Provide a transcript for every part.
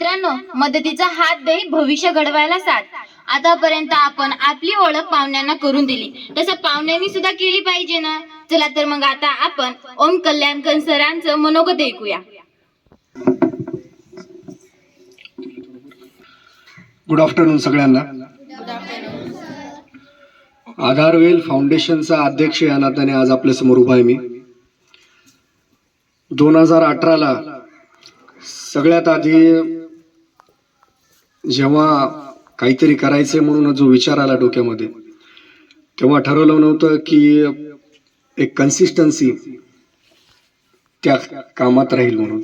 मित्रांनो मदतीचा हात दे भविष्य घडवायला साथ. आतापर्यंत आपण आपली ओळख पाहुण्यांना करून दिली. तसं पाहुण्यांनी सुद्धा केली पाहिजे ना? चला तर मग आता आपण ओम कल्याणकर सरांचं मनोगत ऐकूया. गुड आफ्टरनून सगळ्यांना. आधारवेल फाउंडेशनचा अध्यक्ष या नात्याने आज आपल्यासमोर उभा आहे मी. दोन हजार अठराला सगळ्यात आधी जेव्हा काहीतरी करायचंय म्हणून जो विचार आला डोक्यामध्ये तेव्हा ठरवलं नव्हतं की एक कन्सिस्टन्सी त्या कामात राहील म्हणून.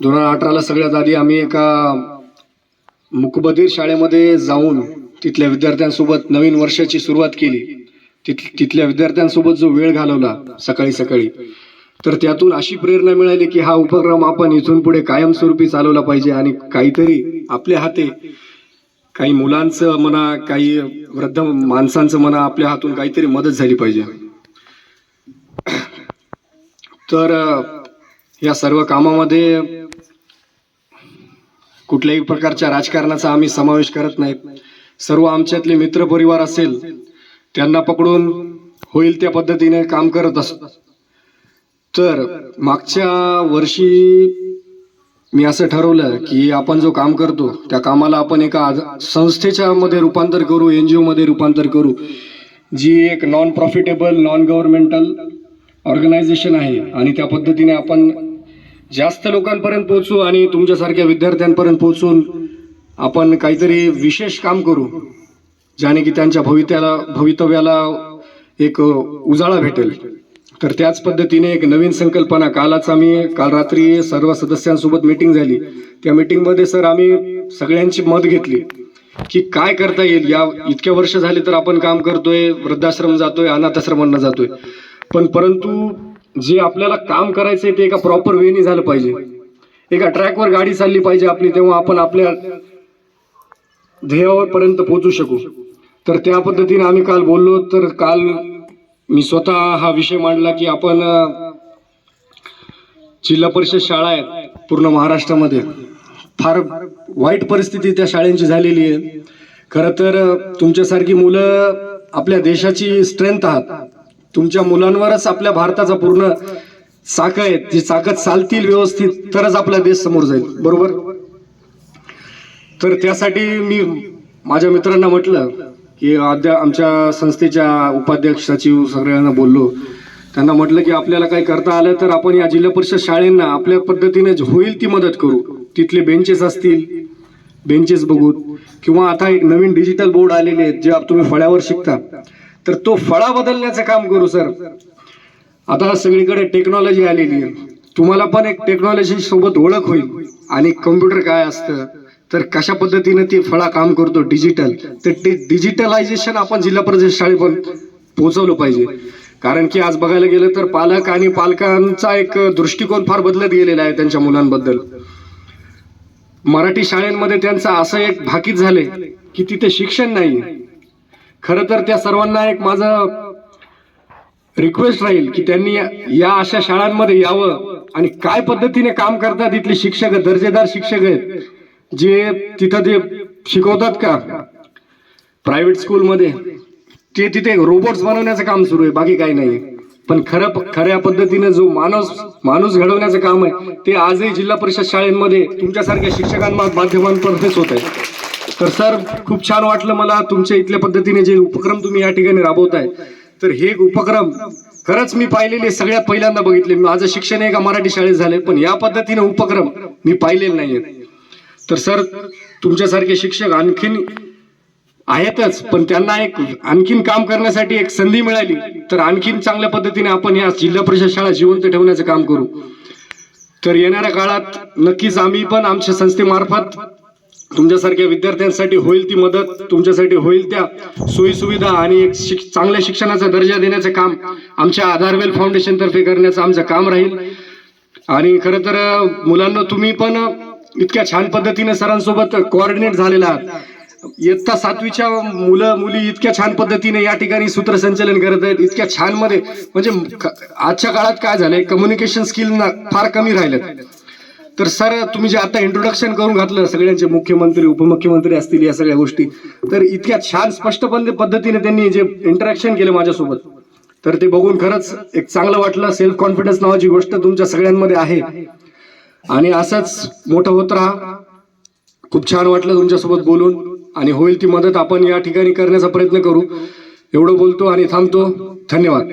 दोन हजार अठराला सगळ्यात आधी आम्ही एका मुकबधीर शाळेमध्ये जाऊन तिथल्या विद्यार्थ्यांसोबत नवीन वर्षाची सुरुवात केली. तिथ तिथल्या विद्यार्थ्यांसोबत जो वेळ घालवला सकाळी सकाळी तर त्यातून अशी प्रेरणा मिळाली की हा उपक्रम आपण इथून पुढे कायमस्वरूपी चालवला पाहिजे आणि काहीतरी आपल्या हाते काही मुलांचं म्हणा काही वृद्ध माणसांचं म्हणा आपल्या हातून काहीतरी मदत झाली पाहिजे. तर या सर्व कामामध्ये कुठल्याही प्रकारच्या राजकारणाचा आम्ही समावेश करत नाही. सर्व आमच्यातले मित्र परिवार असेल त्यांना पकडून होईल त्या पद्धतीने काम करत असतो. तर मागच्या वर्षी मी असं ठरवलं की आपण जो काम करतो त्या कामाला आपण एका संस्थेच्या मध्ये रूपांतर करू एन जी ओमध्ये रूपांतर करू. जी एक non profitable non governmental organisation आहे आणि त्या पद्धतीने आपण जास्त लोकांपर्यंत पोहोचू आणि तुमच्यासारख्या विद्यार्थ्यांपर्यंत पोहोचून आपण काहीतरी विशेष काम करू ज्याने की त्यांच्या भवित्याला भवितव्याला एक उजाळा भेटेल. तर त्याच पद्धतीने एक नवीन संकल्पना कालच आम्ही काल रात्री सर्व सदस्यांसोबत मीटिंग झाली. त्या मीटिंगमध्ये सर आम्ही सगळ्यांची मत घेतली की काय करता येईल? या इतक्या वर्ष झाले तर आपण काम करतोय वृद्धाश्रम जातोय अनाथाश्रमांना जातोय. पण परंतु जे आपल्याला काम करायचंय ते एका प्रॉपर वेनी झालं पाहिजे. एका ट्रॅकवर गाडी चालली पाहिजे आपली तेव्हा आपण आपल्या ध्येयावर पर्यंत पोहोचू शकू. तर त्या पद्धतीने आम्ही काल बोललो तर काल मी स्वतः हा विषय मांडला की आपण जिल्हा परिषद शाळा आहेत पूर्ण महाराष्ट्रामध्ये. फार वाईट परिस्थिती त्या शाळेंची झालेली आहे. खरं तर तुमच्यासारखी मुलं आपल्या देशाची स्ट्रेंथ आहात. तुमच्या मुलांवरच आपल्या भारताचा पूर्ण चाक आहेत. ती चाकं चालतील व्यवस्थित तरच आपला देश समोर जाईल. बरोबर? तर त्यासाठी मी माझ्या मित्रांना म्हटलं की अद्या आमच्या संस्थेच्या उपाध्यक्ष सचिव सगळ्यांना बोललो. त्यांना म्हटलं की आपल्याला काही करता आलं तर आपण या जिल्हा परिषद शाळेंना आपल्या पद्धतीने होईल ती मदत करू. तिथले बेंचेस असतील बेंचेस बघू किंवा आता एक नवीन डिजिटल बोर्ड आलेले आहेत जे आप- तुम्ही फळ्यावर शिकता. तर तो फळा बदलण्याचं काम करू सर. आता सगळीकडे टेक्नॉलॉजी आलेली आहे. तुम्हाला पण एक टेक्नॉलॉजी सोबत ओळख होईल. आणि कम्प्युटर काय असतं? तर कशा पद्धतीने ते फळा काम करतो डिजिटल तर ते डिजिटलायझेशन आपण जिल्हा परिषद शाळेपर्यंत पोहोचवलं पाहिजे. कारण की आज बघायला गेलं तर पालक आणि पालकांचा एक दृष्टिकोन फार बदलत गेलेला आहे त्यांच्या मुलांबद्दल. मराठी शाळेमध्ये त्यांचं असं एक भाकीत झाले की तिथे शिक्षण नाही. खरं तर त्या सर्वांना एक माझं रिक्वेस्ट राहील की त्यांनी या- या अशा शाळांमध्ये यावं आणि काय पद्धतीने काम करतात इथले शिक्षक दर्जेदार शिक्षक आहेत. जे तिथं ते शिकवतात का? प्रायव्हेट स्कूलमध्ये ते तिथे रोबोट्स बनवण्याचं काम सुरू आहे बाकी काही नाही. पण खरं खऱ्या पद्धतीने जो माणूस माणूस घडवण्याचं काम आहे ते आजही जिल्हा परिषद शाळेमध्ये तुमच्यासारख्या शिक्षकांना माध्यमांपर्यंतच होत आहे. तर सर खूप छान वाटलं मला तुमच्या इथल्या पद्धतीने जे उपक्रम तुम्ही या ठिकाणी राबवताय. तर हे उपक्रम खरंच मी पाहिलेले सगळ्यात पहिल्यांदा बघितले. माझं शिक्षण एका मराठी शाळेत झाले पण या पद्धतीने उपक्रम मी पाहिलेले नाहीये तर सर तुमच्यासारखे शिक्षक आणखीन आहेतच पण त्यांना एक आणखीन काम करण्यासाठी एक संधी मिळाली. तर आणखीन चांगल्या पद्धतीने आपण या जिल्हा परिषद शाळा जिवंत ठेवण्याचं काम करू. तर येणाऱ्या काळात नक्कीच आम्ही पण आमच्या संस्थेमार्फत तुमच्यासारख्या विद्यार्थ्यांसाठी होईल ती मदत तुमच्यासाठी होईल त्या सोयीसुविधा आणि एक शिक चांगल्या शिक्षणाचा दर्जा देण्याचं काम आमच्या आधारवेल फाउंडेशनतर्फे करण्याचं आमचं काम राहील. आणि खरं तर मुलांना तुम्ही पण इतक्या छान पद्धतीने सरांसोबत कोऑर्डिनेट झालेला. इयत्ता सातवीच्या मुलं मुली इतक्या छान पद्धतीने या ठिकाणी सूत्रसंचलन करत आहेत. इतक्या छानमध्ये म्हणजे आजच्या काळात काय झालंय? कम्युनिकेशन स्किल फार कमी राहिलेत तर सर तुम्ही जे आता इंट्रोडक्शन करून घातलं सगळ्यांचे मुख्यमंत्री उपमुख्यमंत्री असतील या सगळ्या गोष्टी तर इतक्या छान स्पष्टपणे पद्धतीने त्यांनी जे इंटरॅक्शन केलं माझ्यासोबत तर ते बघून खरंच एक चांगलं वाटलं. सेल्फ कॉन्फिडन्स नावाची गोष्ट तुमच्या सगळ्यांमध्ये आहे. आणि असंच मोठं होत राहा. खूप छान वाटलं तुमच्यासोबत बोलून. आणि होईल ती मदत आपण या ठिकाणी करण्याचा प्रयत्न करू. एवढं बोलतो आणि थांबतो. धन्यवाद.